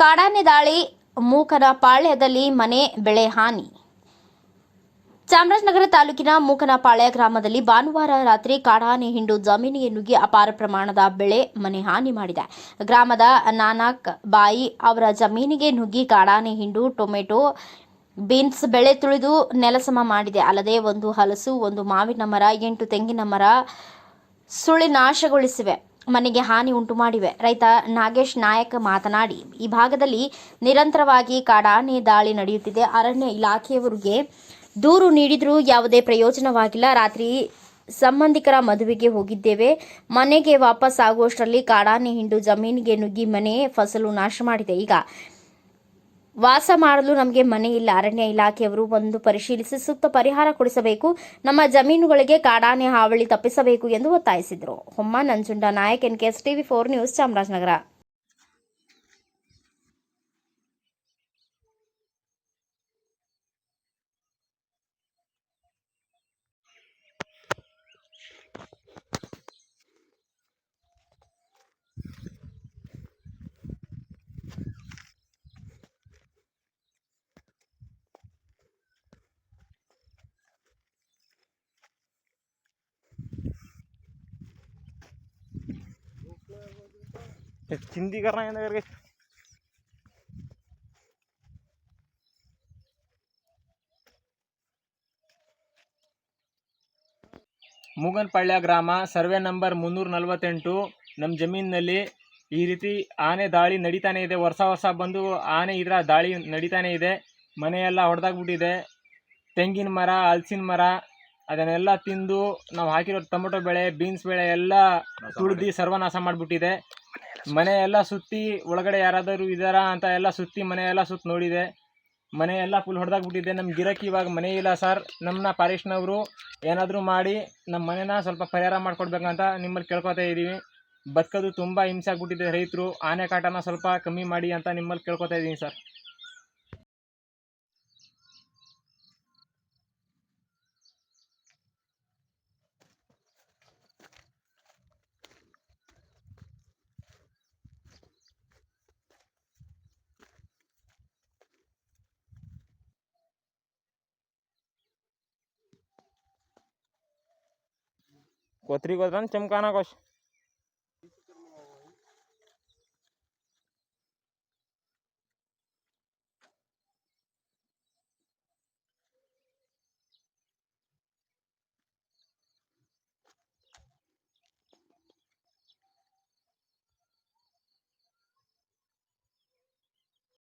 ಕಾಡಾನೆ ದಾಳಿ ಮೂಕನ ಪಾಳ್ಯದಲ್ಲಿ ಮನೆ, ಬೆಳೆ ಹಾನಿ. ಚಾಮರಾಜನಗರ ತಾಲೂಕಿನ ಮೂಕನಪಾಳ್ಯ ಗ್ರಾಮದಲ್ಲಿ ಭಾನುವಾರ ರಾತ್ರಿ ಕಾಡಾನೆ ಹಿಂಡು ಜಮೀನಿಗೆ ನುಗ್ಗಿ ಅಪಾರ ಪ್ರಮಾಣದ ಬೆಳೆ, ಮನೆ ಹಾನಿ ಮಾಡಿದೆ. ಗ್ರಾಮದ ನಾನಾಕ್ ಬಾಯಿ ಅವರ ಜಮೀನಿಗೆ ನುಗ್ಗಿ ಕಾಡಾನೆ ಹಿಂಡು ಟೊಮೆಟೊ, ಬೀನ್ಸ್ ಬೆಳೆ ತುಳಿದು ನೆಲಸಮ ಮಾಡಿದೆ. ಅಲ್ಲದೆ ಒಂದು ಹಲಸು, ಒಂದು ಮಾವಿನ ಮರ, ಎಂಟು ತೆಂಗಿನ ಮರ ಸುಳಿ ನಾಶಗೊಳಿಸಿವೆ. ಮನೆಗೆ ಹಾನಿ ಉಂಟು ಮಾಡಿವೆ. ರೈತ ನಾಗೇಶ್ ನಾಯಕ್ ಮಾತನಾಡಿ, ಈ ಭಾಗದಲ್ಲಿ ನಿರಂತರವಾಗಿ ಕಾಡಾನೆ ದಾಳಿ ನಡೆಯುತ್ತಿದೆ. ಅರಣ್ಯ ಇಲಾಖೆಯವರಿಗೆ ದೂರು ನೀಡಿದರೂ ಯಾವುದೇ ಪ್ರಯೋಜನವಾಗಿಲ್ಲ. ರಾತ್ರಿ ಸಂಬಂಧಿಕರ ಮದುವೆಗೆ ಹೋಗಿದ್ದೇವೆ. ಮನೆಗೆ ವಾಪಸ್ ಆಗುವಷ್ಟರಲ್ಲಿ ಕಾಡಾನೆ ಹಿಂಡು ಜಮೀನಿಗೆ ನುಗ್ಗಿ ಮನೆ ಫಸಲು ನಾಶ ಮಾಡಿದೆ. ಈಗ ವಾಸ ಮಾಡಲು ನಮಗೆ ಮನೆ ಇಲ್ಲ, ಅರಣ್ಯ ಇಲಾಖೆಯವರು ಒಂದು ಪರಿಶೀಲಿಸಿ ಸೂಕ್ತ ಪರಿಹಾರ ಕೊಡಿಸಬೇಕು. ನಮ್ಮ ಜಮೀನುಗಳಿಗೆ ಕಾಡಾನೆ ಹಾವಳಿ ತಪ್ಪಿಸಬೇಕು ಎಂದು ಒತ್ತಾಯಿಸಿದರು. Homma Nanjunda Nayak N TV four news Chamarajanagar. ಚಿಂದಿ ಕರ್ನ ಏನಂದ್ರೆ ಮೂಗನಪಾಳ್ಯ ಗ್ರಾಮ, ಸರ್ವೆ ನಂಬರ್ ಮುನ್ನೂರ ನಲವತ್ತೆಂಟು. ನಮ್ಮ ಜಮೀನಿನಲ್ಲಿ ಈ ರೀತಿ ಆನೆ ದಾಳಿ ನಡೀತಾನೆ ಇದೆ. ವರ್ಷ ವರ್ಷ ಬಂದು ಆನೆ ಇದರ ದಾಳಿ ನಡೀತಾನೆ ಇದೆ. ಮನೆಯೆಲ್ಲ ಹೊಡೆದಾಗ್ಬಿಟ್ಟಿದೆ ತೆಂಗಿನ ಮರ, ಹಲ್ಸಿನ ಮರ, ಅದನ್ನೆಲ್ಲ ತಿಂದು ನಾವು ಹಾಕಿರೋ ಟೊಮೊಟೊ ಬೆಳೆ, ಬೀನ್ಸ್ ಬೆಳೆ ಎಲ್ಲ ತುಳಿದು ಸರ್ವನಾಶ ಮಾಡಿಬಿಟ್ಟಿದೆ. ಮನೆ ಎಲ್ಲ ಸುತ್ತಿ ಒಳಗಡೆ ಯಾರಾದರೂ ಇದ್ದಾರಾ ಅಂತ ಎಲ್ಲ ಸುತ್ತಿ ಮನೆ ಎಲ್ಲ ಸುತ್ತ ನೋಡಿದೆ. ಮನೆ ಎಲ್ಲ ಫುಲ್ ಹೊಡೆದಾಗ್ಬಿಟ್ಟಿದೆ ನಮ್ಮ ಗಿರಕಿ ಇವಾಗ ಮನೆ ಇಲ್ಲ ಸರ್ ನಮ್ಮನ್ನ ಪಾರಿಶ್ನವರು ಏನಾದರೂ ಮಾಡಿ ನಮ್ಮ ಮನೆನ ಸ್ವಲ್ಪ ಪರಿಹಾರ ಮಾಡಿಕೊಡ್ಬೇಕಂತ ನಿಮ್ಮಲ್ಲಿ ಕೇಳ್ಕೊತಾ ಇದ್ದೀವಿ ಬದುಕೋದು ತುಂಬ ಹಿಂಸೆ ಆಗ್ಬಿಟ್ಟಿದೆ ರೈತರು. ಆನೆ ಕಾಟನ ಸ್ವಲ್ಪ ಕಮ್ಮಿ ಮಾಡಿ ಅಂತ ನಿಮ್ಮಲ್ಲಿ ಕೇಳ್ಕೊತಾ ಇದ್ದೀನಿ ಸರ್ કોતરી કોતરાને ચમકાના કોશ.